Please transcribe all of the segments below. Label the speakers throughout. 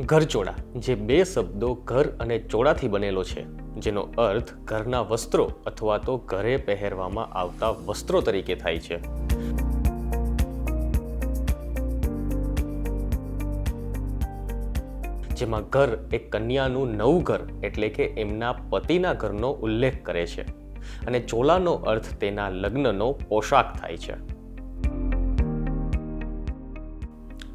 Speaker 1: ઘરચોળા, જે બે શબ્દો ઘર અને ચોળાથી બનેલો છે, જેનો અર્થ ઘરના વસ્ત્રો અથવા તો ઘરે પહેરવામાં આવતા વસ્ત્રો તરીકે થાય છે. જેમાં ઘર એ કન્યાનું નવું ઘર એટલે કે એમના પતિના ઘરનો ઉલ્લેખ કરે છે. અને ચોલાનો અર્થ તેના લગ્નનો પોશાક થાય છે.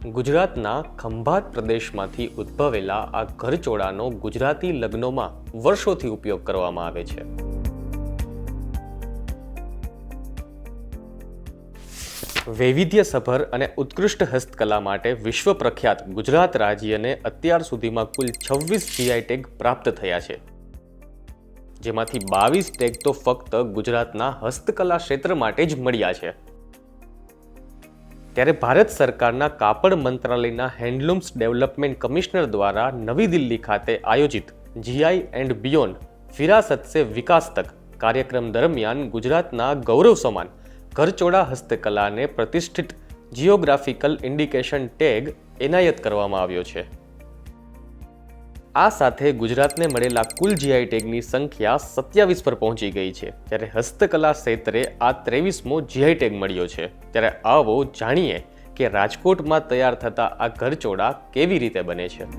Speaker 1: ગુજરાતના ખંભાત પ્રદેશમાંથી ઉદ્ભવેલા આ ઘરચોળાનો ગુજરાતી લગ્નોમાં વર્ષોથી ઉપયોગ કરવામાં આવે છે. વૈવિધ્યસભર અને ઉત્કૃષ્ટ હસ્તકલા માટે વિશ્વ પ્રખ્યાત ગુજરાત રાજ્યને અત્યાર સુધીમાં કુલ છવ્વીસ જીઆઈ ટેગ પ્રાપ્ત થયા છે. જેમાંથી બાવીસ ટેગ તો ફક્ત ગુજરાતના હસ્તકલા ક્ષેત્ર માટે જ મળ્યા છે. ત્યારે ભારત સરકારના કાપડ મંત્રાલયના હેન્ડલૂમ્સ ડેવલપમેન્ટ કમિશનર દ્વારા નવી દિલ્હી ખાતે આયોજિત જીઆઈ એન્ડ બિયોન્ડ ફિરાસત સે વિકાસ તક કાર્યક્રમ દરમિયાન ગુજરાતના ગૌરવ સમાન ઘરચોળા હસ્તકલાને પ્રતિષ્ઠિત જિયોગ્રાફિકલ ઇન્ડિકેશન ટેગ એનાયત કરવામાં આવ્યો છે. આ સાથે ગુજરાતને મળેલા કુલ જીઆઈ ટેગની સંખ્યા સત્યાવીસ પર પહોંચી ગઈ છે. ત્યારે હસ્તકલા ક્ષેત્રે આ ત્રેવીસમો જીઆઈ ટેગ મળ્યો છે. ત્યારે આવો જાણીએ કે રાજકોટમાં તૈયાર થતા આ ઘરચોળા કેવી રીતે બને છે.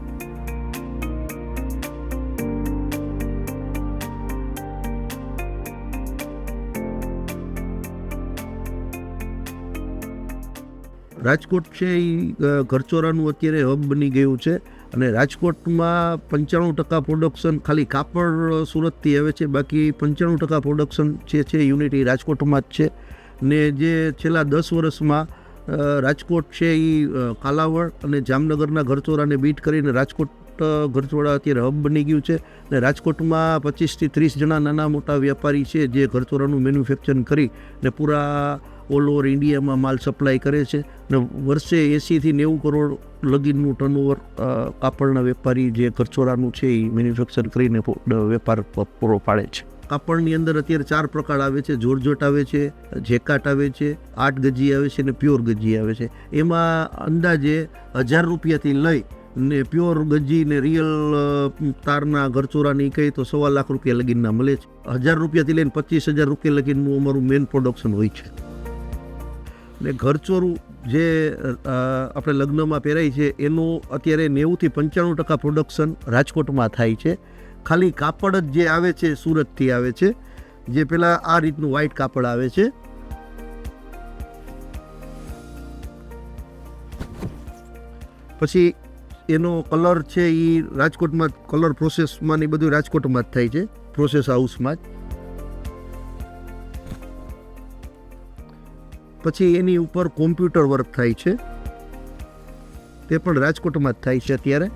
Speaker 2: રાજકોટ છે એ ઘરચોરાનું અત્યારે હબ બની ગયું છે. અને રાજકોટમાં પંચાણું ટકા પ્રોડક્શન ખાલી કાપડ સુરતથી આવે છે. બાકી પંચાણું ટકા પ્રોડક્શન જે છે યુનિટ એ રાજકોટમાં જ છે. ને જે છેલ્લા દસ વર્ષમાં રાજકોટ છે એ કાલાવડ અને જામનગરના ઘરચોરાને બીટ કરીને રાજકોટ અ, ઘરચોળા અત્યારે હબ બની ગયું છે ને રાજકોટમાં પચીસથી ત્રીસ જણા નાના મોટા વેપારી છે જે ઘરચોરાનું મેન્યુફેક્ચરિંગ કરી ને પૂરા ઓલ ઓવર ઇન્ડિયામાં માલ સપ્લાય કરે છે ને વર્ષે એંસીથી નેવું કરોડ લગીનનું ટર્નઓવર કાપડના વેપારી જે ઘરચોરાનું છે એ મેન્યુફેક્ચર કરીને વેપાર પૂરો પાડે છે. કાપડની અંદર અત્યારે ચાર પ્રકાર આવે છે. જોરજોટ આવે છે જેકાટ આવે છે આઠ ગજી આવે છે ને પ્યોર ગજી આવે છે. એમાં અંદાજે હજાર રૂપિયાથી લઈ ને પ્યોર ગજી ને રિયલ તારના ઘરચોરાની કહી તો સવા લાખ રૂપિયા લગીનના મળે છે. હજાર રૂપિયાથી લઈને પચીસ હજાર રૂપિયા લગીનનું અમારું મેન પ્રોડક્શન હોય છે. ને ઘરચોરું જે આપણે લગ્નમાં પહેરાય છે, એનું અત્યારે નેવુંથી પંચાણું ટકા પ્રોડક્શન રાજકોટમાં થાય છે. ખાલી કાપડ જ જે આવે છે સુરતથી આવે છે. જે પેલા આ રીતનું વ્હાઇટ કાપડ આવે છે. પછી એનો કલર છે એ રાજકોટમાં કલર પ્રોસેસમાં ને એ બધું રાજકોટમાં જ થાય છે, પ્રોસેસ હાઉસમાં જ. પછી એની ઉપર કોમ્પ્યુટર વર્ક થાય છે, તે પણ રાજકોટમાં જ થાય છે અત્યારે.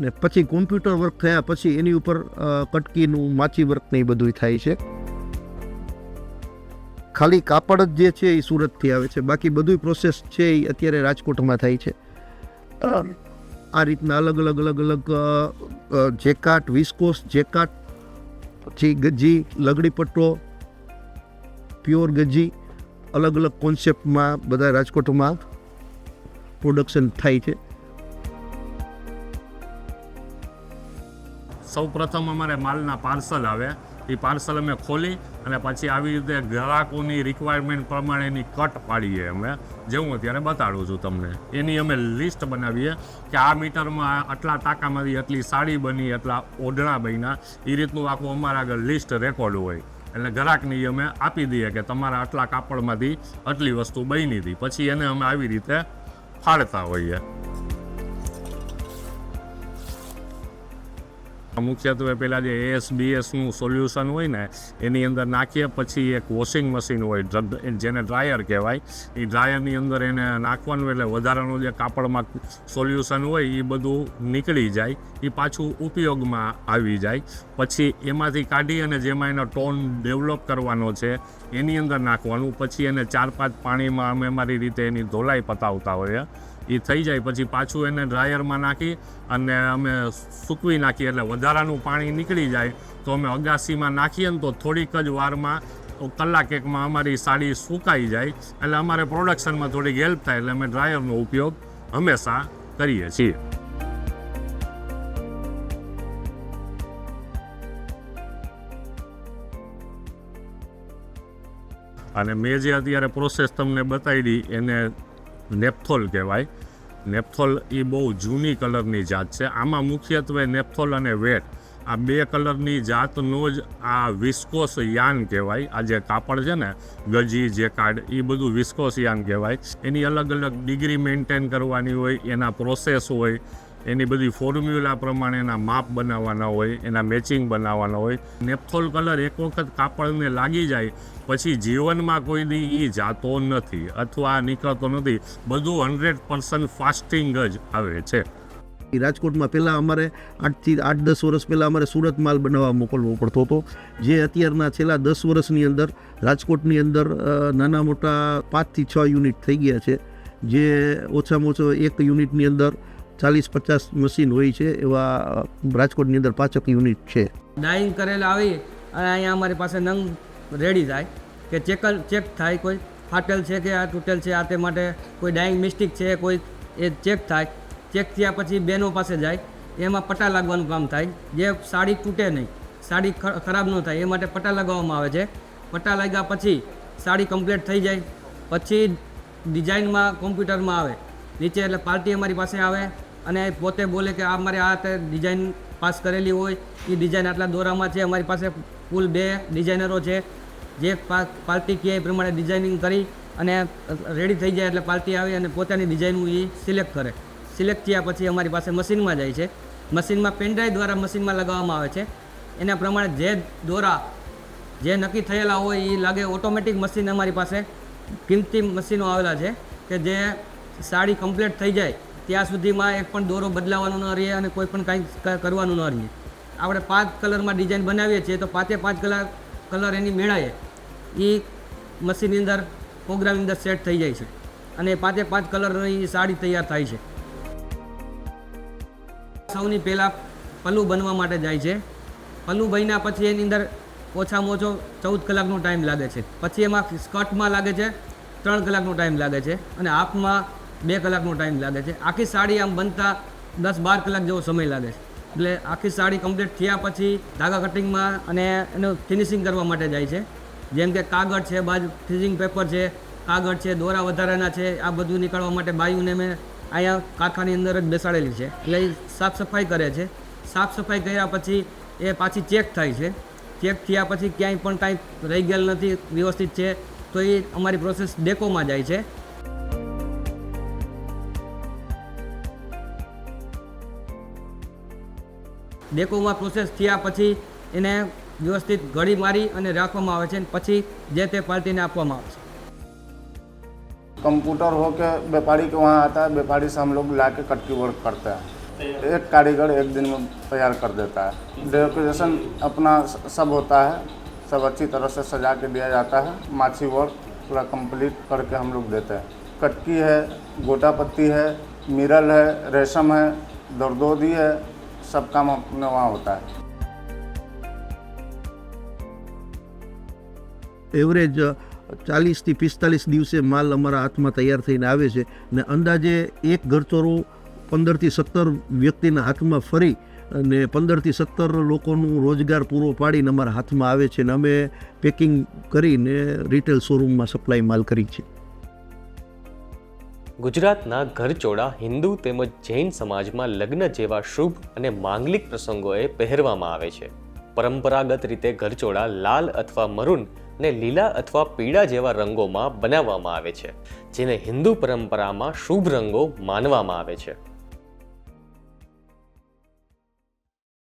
Speaker 2: ને પછી કોમ્પ્યુટર વર્ક થયા પછી એની ઉપર કટકીનું, માચી વર્ક ને એ બધું થાય છે. ખાલી કાપડ જ જે છે એ સુરતથી આવે છે, બાકી બધું પ્રોસેસ છે એ અત્યારે રાજકોટમાં થાય છે. આ રીતના અલગ અલગ અલગ અલગ જેકાટ, વિસ્કોસ જેકાટ, પછી ગજી, લગડી પટ્ટો, પ્યોર ગજી, અલગ અલગ કોન્સેપ્ટમાં બધા રાજકોટમાં પ્રોડક્શન થાય છે.
Speaker 3: સૌ પ્રથમ અમારે માલના પાર્સલ આવે. એ પાર્સલ અમે ખોલી અને પછી આવી રીતે ગ્રાહકોની રિક્વાયરમેન્ટ પ્રમાણેની કટ પાડીએ અમે. જે હું અત્યારે બતાડું છું તમને. એની અમે લિસ્ટ બનાવીએ કે આ મીટરમાં આટલા ટાંકામાંથી આટલી સાડી બની એટલા ઓઢણા બન્યા. એ રીતનું આખું અમારા આગળ લિસ્ટ રેકોર્ડ હોય. એટલે ગ્રાહકની અમે આપી દઈએ કે તમારા આટલા કાપડમાંથી આટલી વસ્તુ બની હતી. પછી એને અમે આવી રીતે ફાડતા હોઈએ. મુખ્યત્વે પેલા જે એએસબીએસનું સોલ્યુશન હોય ને, એની અંદર નાખીએ, પછી એક વોશિંગ મશીન હોય જેને ડ્રાયર કહેવાય. એ ડ્રાયરની અંદર એને નાખવાનું એટલે વધારાનું જે કાપડમાં સોલ્યુશન હોય એ બધું નીકળી જાય. એ પાછું ઉપયોગમાં આવી જાય. પછી એમાંથી કાઢી અને જેમાં એનો ટોન ડેવલપ કરવાનો છે, એની અંદર નાખવાનું. પછી એને ચાર પાંચ પાણીમાં અમે અમારી રીતે એની ધોલાઈ પતાવતા હોઈએ. એ થઈ જાય. પછી પાછું એને ડ્રાયરમાં નાખી અને અમે સૂકવી નાખીએ એટલે વધારાનું પાણી નીકળી જાય. તો અમે અગાસીમાં નાખીએ ને તો થોડીક જ વારમાં કલાક એકમાં અમારી સાડી સુકાઈ જાય. એટલે અમારે પ્રોડક્શનમાં થોડીક હેલ્પ થાય. એટલે અમે ડ્રાયરનો ઉપયોગ હંમેશા કરીએ છીએ. અને મેં જે અત્યારે પ્રોસેસ તમને બતાવી એને નેપથોલ કહેવાય. નેપથોલ એ બહુ જૂની કલરની જાત છે. આમાં મુખ્યત્વે નેપથોલ અને વેટ. આ બે કલરની જાતનો જ આ વિસ્કોસ યાન કહેવાય. આ જે કાપડ છે ને, ગજી જે કાર્ડ એ બધું વિસ્કોસ યાન કહેવાય. એની અલગ અલગ ડિગ્રી મેન્ટેન કરવાની હોય, એના પ્રોસેસ હોય એની બધી ફોર્મ્યુલા પ્રમાણે એના માપ બનાવવાના હોય, એના મેચિંગ બનાવવાના હોય. નેપથોલ કલર એક વખત કાપડને લાગી જાય, પછી જીવનમાં કોઈ દી એ જાતો નથી અથવા નીકળતો નથી. બધું હંડ્રેડ પર્સન્ટ ફાસ્ટિંગ જ આવે છે.
Speaker 2: રાજકોટમાં પહેલાં અમારે આઠથી આઠ દસ વર્ષ પહેલાં અમારે સુરત માલ બનાવવા મોકલવો પડતો હતો. જે અત્યારના છેલ્લા દસ વર્ષની અંદર રાજકોટની અંદર નાના મોટા પાંચથી છ યુનિટ થઈ ગયા છે. જે ઓછામાં ઓછો એક યુનિટની અંદર ચાલીસ પચાસ મશીન હોય છે એવા રાજકોટની અંદર પાચક યુનિટ છે.
Speaker 4: ડાઈંગ કરેલા આવી અને અહીંયા અમારી પાસે નંગ રેડી થાય કે ચેકલ ચેક થાય કોઈ ફાટેલ છે કે આ તૂટેલ છે, આ તે માટે કોઈ ડાઈંગ મિસ્ટેક છે, કોઈ એ ચેક થાય. ચેક થયા પછી બહેનો પાસે જાય, એમાં પટ્ટા લાગવાનું કામ થાય. જે સાડી તૂટે નહીં, સાડી ખરાબ ન થાય, એ માટે પટ્ટા લગાવવામાં આવે છે. પટ્ટા લાગ્યા પછી સાડી કમ્પ્લીટ થઈ જાય, પછી ડિઝાઇનમાં કોમ્પ્યુટરમાં આવે. નીચે એટલે પાર્ટી અમારી પાસે આવે. અને પોતે બોલે કે આ મારે આ ડિઝાઇન પાસ કરેલી હોય એ ડિઝાઇન આટલા દોરામાં છે, અમારી પાસે કુલ બે ડિઝાઇનરો છે. જે પાર્ટી કહે એ પ્રમાણે ડિઝાઇનિંગ કરી અને રેડી થઈ જાય એટલે પાર્ટી આવી અને પોતાની ડિઝાઇન એ સિલેક્ટ કરે. સિલેક્ટ થયા પછી અમારી પાસે મશીનમાં જાય છે. મશીનમાં પેનડ્રાઈવ દ્વારા મશીનમાં લગાવવામાં આવે છે. એના પ્રમાણે જે દોરા, જે નક્કી થયેલા હોય એ લાગે ઓટોમેટિક મશીન અમારી પાસે. કિંમતી મશીનો આવેલા છે કે જે સાડી કમ્પ્લીટ થઈ જાય ત્યાં સુધીમાં એક પણ દોરો બદલાવાનો ન રહે અને કોઈ પણ કાંઈ કરવાનું ન રહે. આપણે પાંચ કલરમાં ડિઝાઇન બનાવીએ છીએ તો પાંચે પાંચ કલર કલર એની મેળાએ એ મશીનની અંદર, પ્રોગ્રામની અંદર સેટ થઈ જાય છે. અને પાંચે પાંચ કલરની સાડી તૈયાર થાય છે. સૌની પહેલાં પલ્લુ બનવા માટે જાય છે. પલ્લું બન્યા પછી એની અંદર ઓછામાં ઓછો ચૌદ કલાકનો ટાઈમ લાગે છે. પછી એમાં સ્કર્ટમાં લાગે છે, ત્રણ કલાકનો ટાઈમ લાગે છે. અને હાફમાં બે કલાકનો ટાઈમ લાગે છે. આખી સાડી આમ બનતા દસ બાર કલાક જેવો સમય લાગે છે. એટલે આખી સાડી કમ્પ્લીટ થયા પછી ધાગા કટિંગમાં અને એનું ફિનિશિંગ કરવા માટે જાય છે. જેમ કે કાગળ છે, બાજુ ફિનિશિંગ પેપર છે, કાગળ છે, દોરા વધારાના છે, આ બધું નીકળવા માટે બાયુને મેં અહીંયા કારખાની અંદર જ બેસાડેલી છે. એટલે સાફ સફાઈ કરે છે. સાફ સફાઈ કર્યા પછી એ પાછી ચેક થાય છે. ચેક થયા પછી ક્યાંય પણ કાંઈ રહી ગયેલ નથી, વ્યવસ્થિત છે, તો એ અમારી પ્રોસેસ ડેકોમાં જાય છે. ડેકોમાં પ્રોસેસ થયા પછી એને વ્યવસ્થિત ઘડી મારી અને રાખવામાં આવે છે અને પછી જે તે પાર્ટીને આપવામાં આવે છે
Speaker 5: कंप्यूटर हो के व्यापारी के वहाँ आता है व्यापारी से हम लोग ला के कटकी वर्क करते हैं एक कारीगर एक दिन में तैयार कर देता है डेकोरेशन अपना सब होता है सब अच्छी तरह से सजा के दिया जाता है माछी वर्क पूरा कंप्लीट करके हम लोग देते हैं कटकी है गोटा पत्ती है मिरल है रेशम है दरदोदी है सब काम अपने वहाँ होता है
Speaker 2: એવરેજ ચાલીસથી પિસ્તાલીસ દિવસે માલ અમારા હાથમાં તૈયાર થઈને આવે છે ને અંદાજે એક ઘરચોરો પંદરથી સત્તર વ્યક્તિના હાથમાં ફરી અને પંદરથી સત્તર લોકોનું રોજગાર પૂરો પાડીને અમારા હાથમાં આવે છે ને અમે પેકિંગ કરીને રિટેલ શોરૂમમાં સપ્લાય માલ કરી છે
Speaker 1: ગુજરાતના ઘરચોળા હિન્દુ તેમજ જૈન સમાજમાં લગ્ન જેવા શુભ અને માંગલિક પ્રસંગોએ પહેરવામાં આવે છે. પરંપરાગત રીતે ઘરચોળા લાલ અથવા મરૂન અને લીલા અથવા પીળા જેવા રંગોમાં બનાવવામાં આવે છે, જેને હિન્દુ પરંપરામાં શુભ રંગો માનવામાં આવે છે.